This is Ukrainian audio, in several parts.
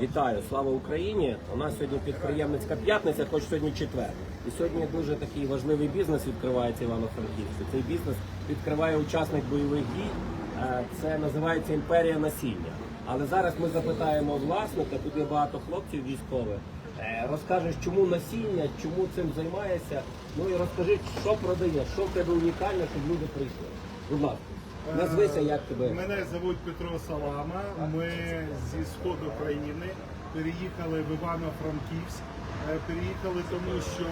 Вітаю, слава Україні! У нас сьогодні підприємницька п'ятниця, хоч сьогодні четвер. І сьогодні дуже такий важливий бізнес відкривається Івано-Франківську. Цей бізнес відкриває учасник бойових дій. Е, Це називається імперія насіння. Але зараз ми запитаємо власника, тут є багато хлопців військових. Е, Розкажеш, чому насіння, чому цим займаєшся. Ну і розкажи, що продаєш, що в тебе унікальне, щоб люди прийшли. Будь ласка, назвися, як тебе. Мене звуть Петро Салама. Ми зі сходу країни переїхали в Івано-Франківськ. Е, Переїхали тому, що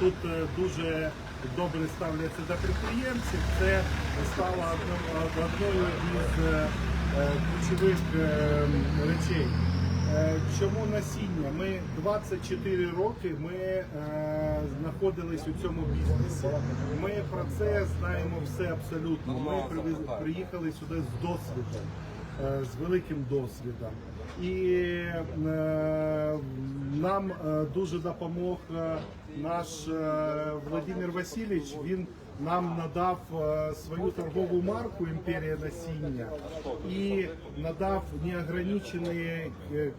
тут е, дуже добре ставляться до підприємців. Це стало одною із е, ключових речей. Е, Чому насіння? Ми 24 роки ми е, знаходились у цьому бізнесі. Ми про це знаємо все абсолютно. Ми привіз- приїхали сюди з досвідом, е, з великим досвідом. І е, нам е, дуже допомог наш е, Владимир Васильович. Він нам надав е, свою торгову марку Імперія насіння і надав неограничений е,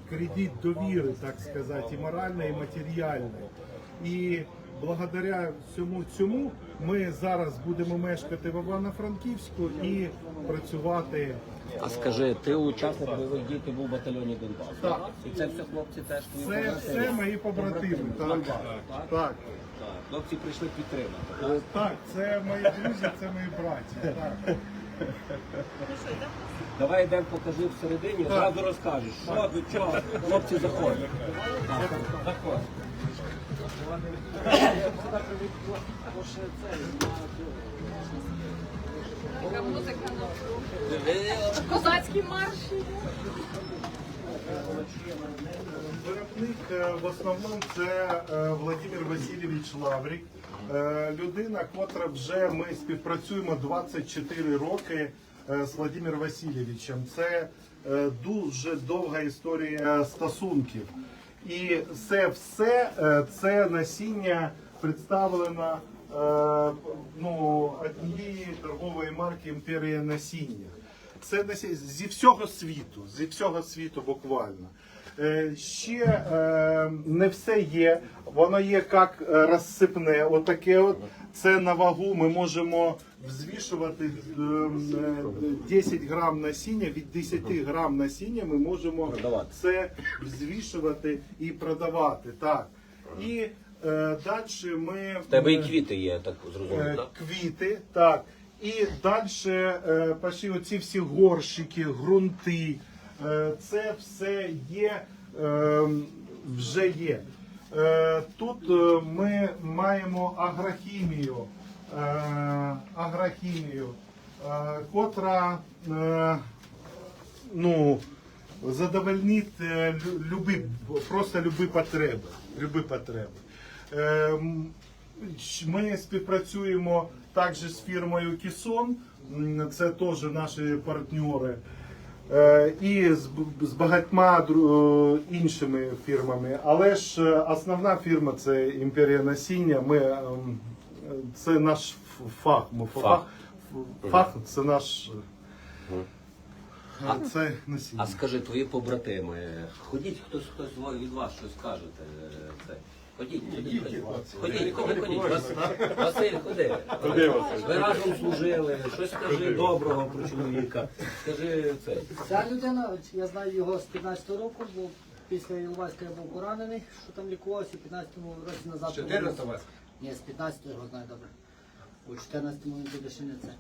кредит довіри, так сказати, і моральний, і матеріальний. І благодаря всьому цьому ми зараз будемо мешкати в Івано-Франківську і працювати. А скажи, ти учасник бойових дій, ти був в батальйоні Донбас. Так. І це все хлопці теж твої Це побратими? все мої побратими. Так, так. Так. Хлопці прийшли підтримати. Так, це мої друзі, це мої браті. Так. Давай йдемо покажи всередині, зразу розкажеш, що до чого. Хлопці заходять. Так, Яка музика Козацький марш. Виробник е, в основному це е, Владимир Васильович Лаврік. Е, Людина, котра вже ми співпрацюємо 24 роки з Владимиром Васильовичем. Це дуже довга історія стосунків. І це все е, це насіння представлено е, ну, однієї торгової марки Імперія насіння. Це насіння зі всього світу, зі всього світу буквально. Е, Ще е, не все є. Воно є як е, розсипне. Отаке от. Це на вагу ми можемо взвішувати е, е, 10 грам насіння. Від 10 грам насіння ми можемо Продавати. це взвішувати і продавати. Так. І далі ми В тебе і квіти є, так зрозумів, Е, так? квіти, так. І далі пішли оці всі горщики, ґрунти. Е, це все є, е, вже є. Е, тут е, ми маємо агрохімію, агрохімію, котра ну, задовольнить любі, просто любі потреби. Любі потреби. Ми співпрацюємо також з фірмою Кісон, це теж наші партнери. Е, І з, багатьма іншими фірмами. Але ж е, основна фірма це імперія насіння. Ми, ем, е, це наш Фах. фах, фах це наш. А це насіння. А скажи, твої побратими, ходіть, хтось хтось з вас- від вас щось скажете. е, Це. Ходіть, ходіть, ходіть. Ходіть, ходіть, ходіть. Вас- Василь, ходи. Ви разом служили, щось скажи доброго про чоловіка. Скажи це. Ця людина, от я знаю його з 15-го року, бо після Іловайська я був поранений, що там лікувався, в 15-му році назад. 14 вас? Ні, з 15-го його знаю добре. У 14-му він буде ще не це.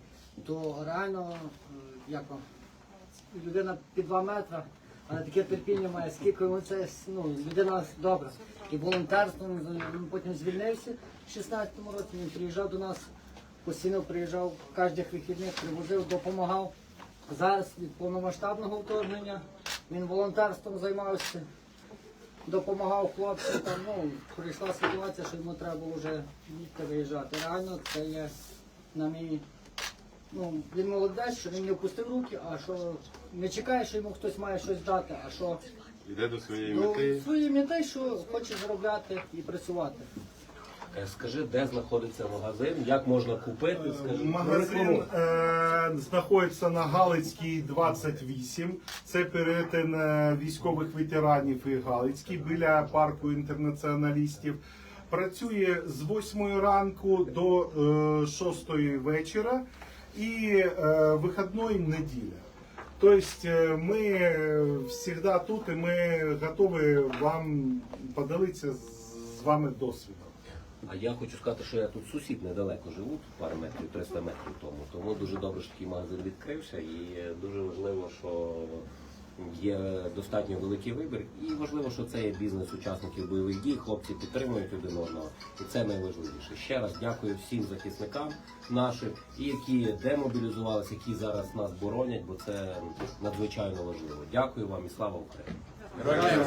То реально, е, як вам, людина під 2 метри, але таке терпіння має, скільки йому це, ну, людина добра. І волонтерством, потім звільнився в 16-му році, він приїжджав до нас, постійно приїжджав кожних вихідних, привозив, допомагав. Зараз від повномасштабного вторгнення він волонтерством займався, допомагав хлопцям. Там, ну, прийшла ситуація, що йому треба було вже виїжджати. Реально це є на мій. Ну, він молодець, що він не опустив руки, а що не чекає, що йому хтось має щось дати, а що Йде до своєї ну, мети. свої мети, що хоче заробляти і працювати. Е, Скажи, де знаходиться магазин, як можна купити? Скажи, Магазин рекламуй. е, знаходиться на Галицькій 28. Це перетин е, військових ветеранів і Галицький біля парку інтернаціоналістів. Працює з 8 ранку до е, 6 вечора і е, вихідної неділя. Тобто е, ми завжди тут і ми готові вам поділитися з вами досвідом. А я хочу сказати, що я тут сусід недалеко живу, пару метрів, 300 метрів тому. Тому дуже добре, що такий магазин відкрився, і е, дуже важливо, що є достатньо великий вибір. І важливо, що це є бізнес учасників бойових дій. Хлопці підтримують один одного, і це найважливіше. Ще раз дякую всім захисникам нашим, які демобілізувалися, які зараз нас боронять, бо це надзвичайно важливо. Дякую вам і слава Україні!